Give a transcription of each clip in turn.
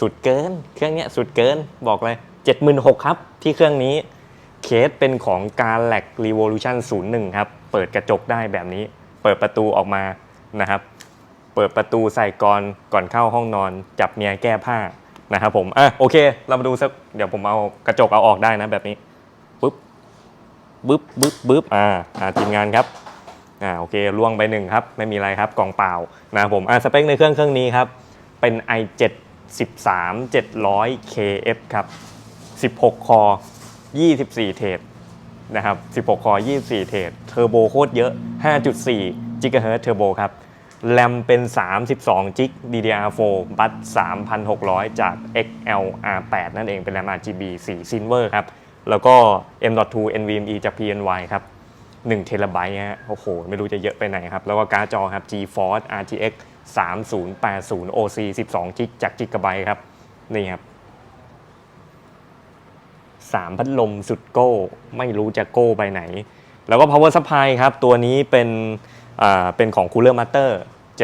สุดเกิน เครื่องเนี้ยสุดเกินบอกเลย 76,000ครับ ที่เครื่องนี้เคสเป็นของการแลก Revolution 01 ครับ เปิดกระจกได้แบบนี้ เปิดประตูออกมานะครับ เปิดประตูใส่ก่อนก่อนเข้าห้องนอน จับเมียแก้ผ้านะครับผมอะโอเค เรามาดูสักเดี๋ยวผมเอากระจกเอาออกได้นะแบบนี้ปุ๊บบึ๊บบึ๊บบึ๊บอ่าอ่าทีมงานครับอ่าโอเคล่วงไปหนึ่งครับ ไม่มีอะไรครับกล่องเปล่านะครับผมอ่าสเปคในเครื่องเครื่องนี้ครับ เป็น i7 13 700 KF ครับ 16 คอ 24 เทรดนะครับ 16 คอ 24 เทรดเทอร์โบโคตรเยอะ 5.4 GHz เทอร์โบครับ แรมเป็น 32จิก DDR4 บัต3,600 จาก XLR8 นั่นเองเป็นแรม RGB 4 Silver ครับ แล้วก็ M.2 NVMe จาก PNY ครับ1เทราไบต์ฮะ โอ้โห ไม่รู้จะเยอะไปไหนครับ แล้วก็การ์ดจอครับ GeForce RTX 3080 OC 12 จิกจาก Gigabyte ครับ นี่ครับ3พัดลมสุดโก้ ไม่รู้จะโก้ไปไหน แล้วก็ power supply ครับ ตัวนี้เป็นเป็นของ Cooler Master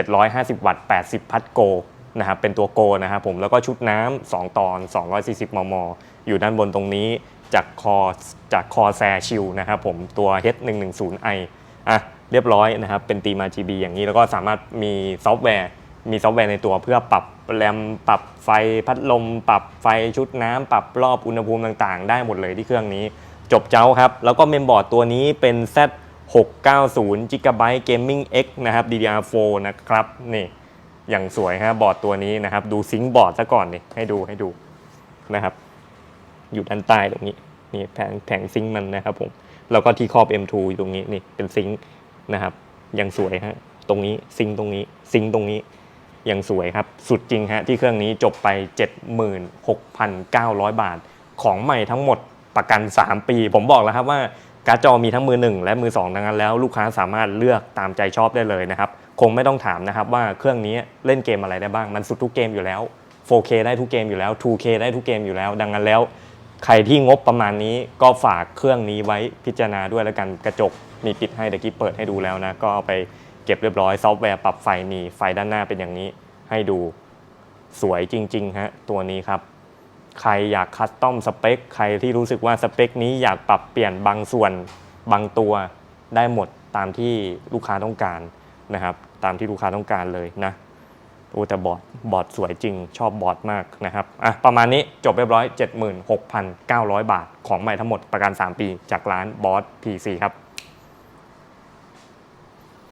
750 วัตต์ 80 พัดโกนะครับเป็นตัวโกนะครับผมแล้วก็ชุดน้ำ2 ตอน 240 มม อยู่ด้านบนตรงนี้จากคอจากคอแซชิลนะครับผมตัว H110i อะ เรียบร้อยนะครับ เป็นตีมา GB อย่างนี้แล้วก็สามารถมีซอฟต์แวร์ มีซอฟต์แวร์ในตัวเพื่อปรับแรมปรับไฟพัดลม ปรับไฟชุดน้ำปรับรอบอุณหภูมิต่างๆ ได้หมดเลยที่เครื่องนี้ จบเจ้าครับ แล้วก็เมมบอร์ดตัวนี้เป็น Z 690 GB Gaming X นะครับ DDR4 นะครับนี่อย่างสวยฮะบอร์ดตัวนี้นะครับ ดูซิงค์บอร์ดซะก่อนนี่ให้ดูให้ดูนะครับ อยู่ด้านใต้ตรงนี้นี่แผงแผงซิงค์มันนะครับผมแล้วก็ที่ครอบ M2 อยู่ตรงนี้นี่เป็นซิงค์ นะครับยังสวยฮะตรงนี้ซิงตรงนี้ซิงตรงนี้ยังสวยครับ สุดจริงฮะที่เครื่องนี้จบไป 76,900 บาท ของใหม่ทั้งหมดประกัน 3 ปี ผมบอกแล้วครับว่าการ์ดจอมีทั้งมือ 1 และมือ2ดังนั้นแล้วลูกค้าสามารถเลือกตามใจชอบได้เลยนะครับ คงไม่ต้องถามนะครับว่าเครื่องนี้เล่นเกมอะไรได้บ้าง มันสุดทุกเกมอยู่แล้ว 4K ได้ทุกเกมอยู่แล้ว 2K ได้ทุกเกมอยู่แล้ว ดังนั้นแล้ว ใครที่งบประมาณนี้ก็ฝากเครื่องนี้ไว้พิจารณาด้วยแล้วกันกระจก มีปิดให้ตะกี้เปิดให้ดูแล้วนะ ก็เอาไปเก็บเรียบร้อยซอฟต์แวร์ปรับไฟมีไฟด้านหน้าเป็นอย่างนี้ ให้ดูสวยจริงๆฮะตัวนี้ครับ ใครอยากคัสตอมสเปคใครที่รู้สึกว่าสเปคนี้อยากปรับเปลี่ยนบางส่วนบางตัวได้หมดตามที่ลูกค้าต้องการนะครับ ตามที่ลูกค้าต้องการเลยนะโอ้แต่บอร์ดบอร์ดสวยจริง ชอบบอร์ดมากนะครับอะประมาณนี้จบเรียบร้อย 76,900 บาท ของใหม่ทั้งหมดประกัน 3 ปี จากร้านบอส PC ครับ